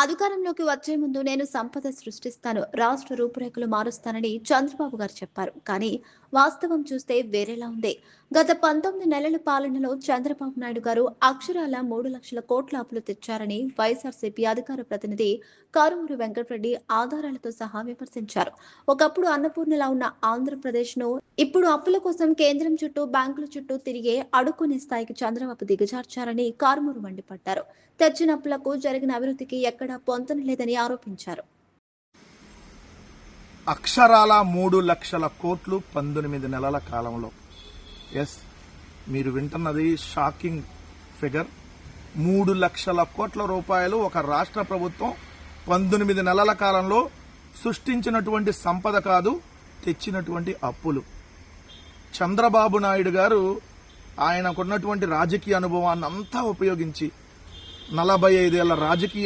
అధికారంలోకి వచ్చే ముందు నేను సంపద సృష్టిస్తాను రాష్ట్ర రూపురేఖలు మారుస్తానని చంద్రబాబు గారు చెప్పారు. కానీ వాస్తవం చూస్తే వేరేలా ఉంది. గత పంతొమ్మిది నెలల పాలనలో చంద్రబాబు నాయుడు గారు అక్షరాల మూడు లక్షల కోట్ల అప్పులు తెచ్చారని వైఎస్ఆర్సీపీ అధికార ప్రతినిధి కారుమూరి వెంకటరెడ్డి ఆధారాలతో సహా విమర్శించారు. ఒకప్పుడు అన్నపూర్ణలా ఉన్న ఆంధ్రప్రదేశ్ను ఇప్పుడు అప్పుల కోసం కేంద్రం చుట్టూ బ్యాంకుల చుట్టూ తిరిగే అడుక్కునే స్థాయికి చంద్రబాబు దిగజార్చారని కారుమూరు మండిపడ్డారు. తెచ్చిన అప్పులకు జరిగిన అభివృద్ధికి ఎక్కడా పొంతన లేదని ఆరోపించారు. అక్షరాల మూడు లక్షల కోట్లు పంతొమ్మిది నెలల కాలంలో. ఎస్ మీరు వింటున్నది షాకింగ్ ఫిగర్. మూడు లక్షల కోట్ల రూపాయలు ఒక రాష్ట్ర ప్రభుత్వం పంతొమ్మిది నెలల కాలంలో సృష్టించినటువంటి సంపద కాదు తెచ్చినటువంటి అప్పులు. చంద్రబాబు నాయుడు గారు ఆయనకున్నటువంటి రాజకీయ అనుభవాన్ని అంతా ఉపయోగించి నలభై ఐదేళ్ళ రాజకీయ